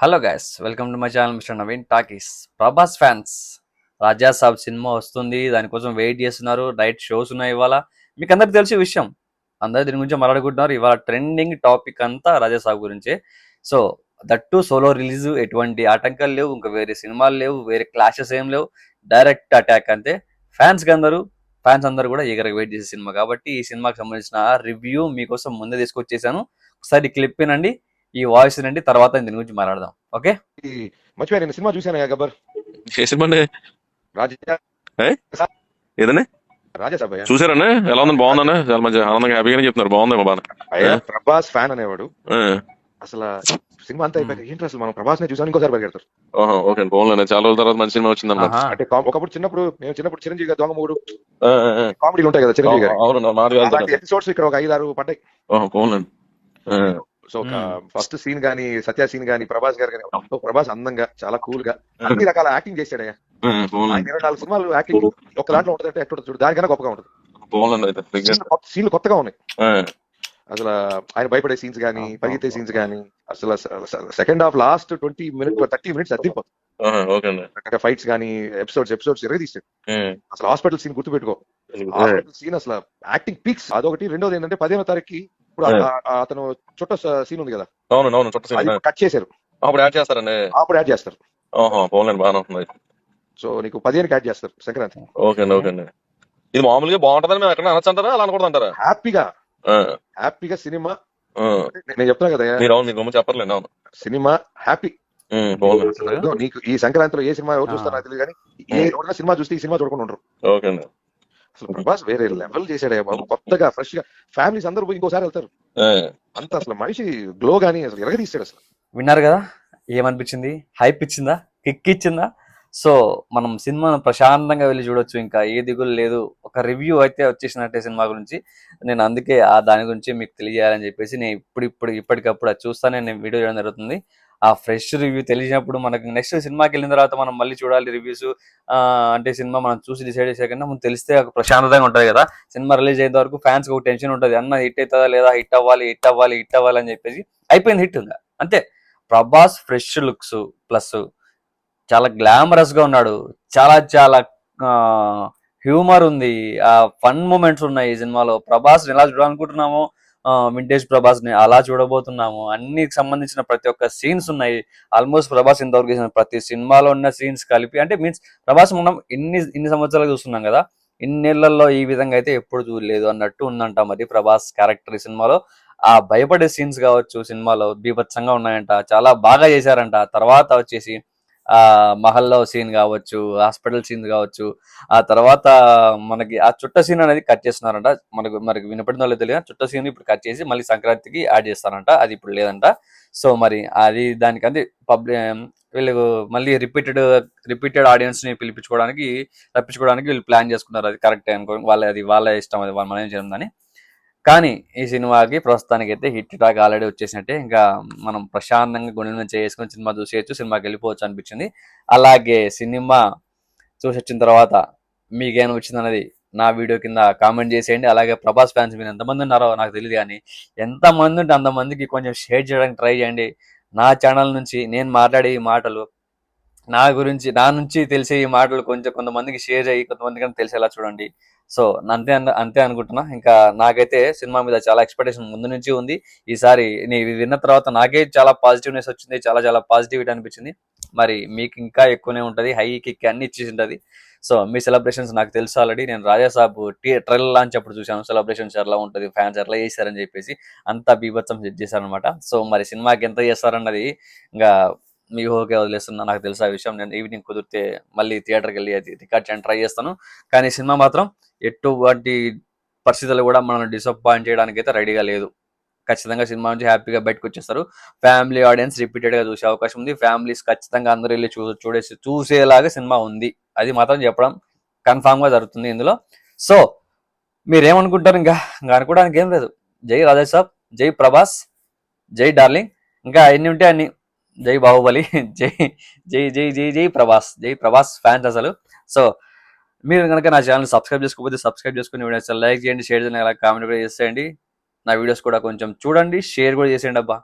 Hello guys welcome to my channel mister Naveen talkies Prabhas fans Raja Saab cinema వస్తుంది. దానికోసం wait చేస్తున్నారు. Diet shows ఉన్నాయి ఇవాళ. మీకు అందరికి తెలిసే విషయం అందరు దీని గురించి మాట్లాడుకుంటున్నారు. ఇవాళ ట్రెండింగ్ టాపిక్ అంతా రాజా సాబ్ గురించే. సో దట్టు సోలో రిలీజ్ ఎటువంటి ఆటంకాలు లేవు. ఇంకా వేరే సినిమాలు లేవు. వేరే క్లాషెస్ ఏం లేవు. డైరెక్ట్ అటాక్ అంతే. ఫ్యాన్స్కి అందరూ ఫ్యాన్స్ అందరూ కూడా ఎగరగా వెయిట్ చేసే సినిమా. కాబట్టి ఈ సినిమాకి సంబంధించిన రివ్యూ మీకోసం ముందే తీసుకొచ్చేసాను. ఒకసారి క్లిప్ వినండి. ఈ వాయిస్ వినండి తర్వాత దీని గురించి మాట్లాడదాం. ఓకే? ఈ మర్చిపోయా నేను సినిమా చూశాను గబ్బర్? ఏ సినిమా ఏదండి? రాజాసాబ్ చూసారండి ఎలా ఉందండి బాగుందండి చాలా మంచి ఆనందంగా హ్యాపీగానే చెప్తున్నారు. బాగుందేమో బాగా? ప్రభాస్ ఫ్యాన్ అనేవాడు. అసలు సినిమా అంతా అయిపోయాక ఏంటి అసలు మనం ప్రభాస్ నే చూసాను ఇంకోసారి పరిగెడతారు? ఓహో, ఓకే బాగుందండి. చాలా రోజుల తర్వాత మంచి సినిమా వచ్చింది అన్నమాట. అంటే ఒకప్పుడు చిన్నప్పుడు మేము చిన్నప్పుడు చిరంజీవి గారు దొంగ మూడు. కామెడీలు ఉంటాయి కదా చిరంజీవి గారు. వెళ్తాను ఎపిసోడ్స్ ఇక్కడ ఒక ఐదు ఆరు పడ్డాయి ఆ, సో ఒక. ఫస్ట్ సీన్ గానీ సత్య సీన్ గానీ ప్రభాస్ గారు గానీ ఓ ప్రభాస్ అందంగా చాలా కూల్గా అన్ని రకాల యాక్టింగ్ చేశాడయ్యా. ఆయన ఇరవై నాలుగు సినిమాలు యాక్టింగ్ ఒక దాంట్లో ఉంటుందంటే ఎట్లా ఉంటుంది చూడు దానికన్నా గొప్పగా ఉంటుంది. సీన్లు కొత్తగా ఉన్నాయి. అసలు ఆయన భయపడే సీన్స్ గానీ పరిగెత్తే సీన్స్ గానీ అసలు second half last twenty minutes thirty minutes అద్దరిపోతుంది fights గానీ ఎపిసోడ్స్ ఎపిసోడ్స్ ఎరగ తీసాడు. అసలు హాస్పిటల్ సీన్ గుర్తు పెట్టుకో ఆ, హాస్పిటల్ సీన్ అసలు యాక్టింగ్ పీక్స్ అదొకటి. రెండోది ఏంటంటే పదిహేనో తారీఖు ఇప్పుడు అతను చుట్ట సీన్ ఉంది కదా. అవునండి అవును చుట్ట సినిమా కట్ చేశారు. అప్పుడు యాడ్ చేస్తారండి. అప్పుడు యాడ్ చేస్తారు. ఓహో బాగుందండి బాగానే ఉంటుంది సో నీకు పదిహేనుకి యాడ్ చేస్తారు సంక్రాంతి. ఓకే అండి ఓకే అండి ఇది మామూలుగా బాగుంటుందని మేము ఎక్కడ అనొచ్చు అంటారా అలా అనకూడదు అంటారా హ్యాపీగా హ్యాపీగా సినిమా. నేను చెప్తున్నా కదా. మీరు అవును మీకు చెప్పర్లేండి అవును. సినిమా హ్యాపీ. నీకు ఈ సంక్రాంతిలో ఏ సినిమా ఎవరు చూస్తారో నాకు తెలియదు కానీ ఏ సినిమా చూస్తే ఈ సినిమా చూడకుండా ఉండరు. ఓకే అండి అసలు ప్రభాస్ వేరే లెవెల్ చేశాడే బాబు. కొత్తగా ఫ్రెష్గా ఫ్యామిలీస్ అందరూ పోయి ఇంకోసారి వెళ్తారు. అంత అసలు మనిషి గ్లో గానీ అసలు ఎరగ తీస్తాడు అసలు. విన్నారు కదా? ఏమనిపించింది? హైప్ ఇచ్చిందా? కిక్ ఇచ్చిందా? సో మనం సినిమాను ప్రశాంతంగా వెళ్ళి చూడొచ్చు. ఇంకా ఏ దిగులు లేదు. ఒక రివ్యూ అయితే వచ్చేసినట్టే సినిమా గురించి. నేను అందుకే ఆ దాని గురించి మీకు తెలియజేయాలని చెప్పేసి నేను ఇప్పుడు ఇప్పుడు ఇప్పటికప్పుడు అది చూస్తానే నేను వీడియో చేయడం జరుగుతుంది. ఆ ఫ్రెష్ రివ్యూ తెలిసినప్పుడు మనకు నెక్స్ట్ సినిమాకి వెళ్ళిన తర్వాత మనం మళ్ళీ చూడాలి రివ్యూస్. అంటే సినిమా మనం చూసి డిసైడ్ చేసే కన్నా మనం తెలిస్తే ఒక ప్రశాంతంగా ఉంటుంది కదా. సినిమా రిలీజ్ అయ్యేంత వరకు ఫ్యాన్స్ ఒక టెన్షన్ ఉంటుంది. అన్న హిట్ అవుతుందా లేదా? హిట్ అవ్వాలి హిట్ అవ్వాలి హిట్ అవ్వాలి అని చెప్పేసి అయిపోయింది హిట్ ఉందా అంతే. ప్రభాస్ ఫ్రెష్ లుక్స్ ప్లస్ చాలా గ్లామరస్గా ఉన్నాడు. చాలా చాలా హ్యూమర్ ఉంది. ఆ ఫన్ మూమెంట్స్ ఉన్నాయి ఈ సినిమాలో. ప్రభాస్ ఎలా చూడాలనుకుంటున్నామో వింటేజ్ ప్రభాస్ని అలా చూడబోతున్నాము. అన్ని సంబంధించిన ప్రతి ఒక్క సీన్స్ ఉన్నాయి. ఆల్మోస్ట్ ప్రభాస్ ఇంతవరకు చేసిన ప్రతి సినిమాలో ఉన్న సీన్స్ కలిపి అంటే మీన్స్ ప్రభాస్ మనం ఇన్ని ఇన్ని సంవత్సరాలు చూస్తున్నాం కదా ఇన్నేళ్ళలో ఈ విధంగా అయితే ఎప్పుడు చూడలేదు అన్నట్టు ఉందంట మరి ప్రభాస్ క్యారెక్టర్ ఈ సినిమాలో. ఆ భయపడే సీన్స్ కావచ్చు సినిమాలో బీభత్సంగా ఉన్నాయంట. చాలా బాగా చేశారంట. తర్వాత వచ్చేసి ఆ మహల్లో సీన్ కావచ్చు హాస్పిటల్ సీన్ కావచ్చు ఆ తర్వాత మనకి ఆ చుట్ట సీన్ అనేది కట్ చేస్తున్నారంట. మనకు మనకి వినపడిన వాళ్ళు తెలియదు చుట్ట సీన్ ఇప్పుడు కట్ చేసి మళ్ళీ సంక్రాంతికి యాడ్ చేస్తారంట. అది ఇప్పుడు లేదంట. సో మరి అది దానికంది పబ్లిక్ వీళ్ళు మళ్ళీ రిపీటెడ్ రిపీటెడ్ ఆడియన్స్ని పిలిపించుకోవడానికి రప్పించుకోవడానికి వీళ్ళు ప్లాన్ చేసుకున్నారు. అది కరెక్ట్ అనుకో వాళ్ళ అది వాళ్ళ ఇష్టం అది వాళ్ళ మనం ఏం చేయందని కానీ ఈ సినిమాకి ప్రస్తుతానికి అయితే హిట్ టాక్ ఆల్రెడీ వచ్చేసినట్టే. ఇంకా మనం ప్రశాంతంగా గుండె నుంచి చేసుకుని సినిమా చూసేయచ్చు సినిమాకి వెళ్ళిపోవచ్చు అనిపించింది. అలాగే సినిమా చూసి వచ్చిన తర్వాత మీకేమనిపించింది అనేది నా వీడియో కింద కామెంట్ చేసేయండి. అలాగే ప్రభాస్ ఫ్యాన్స్ మీరు ఎంతమంది ఉన్నారో నాకు తెలియదు కానీ ఎంతమంది ఉంటే అంతమందికి కొంచెం షేర్ చేయడానికి ట్రై చేయండి. నా ఛానల్ నుంచి నేను మాట్లాడే ఈ మాటలు నా గురించి నా నుంచి తెలిసే ఈ మాటలు కొంచెం కొంతమందికి షేర్ అయ్యి కొంతమందికి తెలిసేలా చూడండి. సో అంతే అంతే అనుకుంటున్నా. ఇంకా నాకైతే సినిమా మీద చాలా ఎక్స్పెక్టేషన్ ముందు నుంచి ఉంది. ఈసారి నేను విన్న తర్వాత నాకే చాలా పాజిటివ్నెస్ వచ్చింది చాలా చాలా పాజిటివిటీ అనిపించింది. మరి మీకు ఇంకా ఎక్కువనే ఉంటుంది హై కిక్ అన్ని ఇచ్చేసి ఉంటుంది సో మీ సెలబ్రేషన్స్ నాకు తెలుసు ఆల్రెడీ నేను రాజాసాబ్ టీ ట్రైల్ లాంచ్ అప్పుడు చూసాను సెలబ్రేషన్స్ ఎలా ఉంటుంది ఫ్యాన్స్ ఎట్లా చేశారని చెప్పేసి అంతా బీభత్సం సెట్ చేశారనమాట సో మరి సినిమాకి ఎంత చేస్తారన్నది ఇంకా మీ ఓకే వదిలేస్తున్నా నాకు తెలుసు ఆ విషయం. నేను ఈవినింగ్ కుదిరితే మళ్ళీ థియేటర్కి వెళ్ళి అది రికార్డ్ చేయడానికి ట్రై చేస్తాను. కానీ సినిమా మాత్రం ఎటువంటి పరిస్థితులు కూడా మనల్ని డిసప్పాయింట్ చేయడానికి అయితే రెడీగా లేదు. ఖచ్చితంగా సినిమా నుంచి హ్యాపీగా బయటకు వచ్చేస్తారు. ఫ్యామిలీ ఆడియన్స్ రిపీటెడ్గా చూసే అవకాశం ఉంది. ఫ్యామిలీస్ ఖచ్చితంగా అందరూ వెళ్ళి చూ చూడేసి చూసేలాగా సినిమా ఉంది. అది మాత్రం చెప్పడం కన్ఫామ్గా జరుగుతుంది ఇందులో. సో మీరేమనుకుంటారు ఇంకా? ఇంకా అనుకోవడానికి ఏం లేదు. జై రాజేష్ సాబ్ జై ప్రభాస్ జై డార్లింగ్. ఇంకా ఎన్ని ఉంటే అన్ని. జై బాహుబలి జై జై జై జై జై ప్రభాస్ జై ప్రభాస్ ఫ్యాన్స్ అసలు. సో మీరు కనుక నా ఛానల్ సబ్స్క్రైబ్ చేసుకోకపోతే సబ్స్క్రైబ్ చేసుకుని వీడియోస్ లైక్ చేయండి షేర్ చేయండి అలా కామెంట్ కూడా చేసేయండి. నా వీడియోస్ కూడా కొంచెం చూడండి షేర్ కూడా చేసేయండి అబ్బా.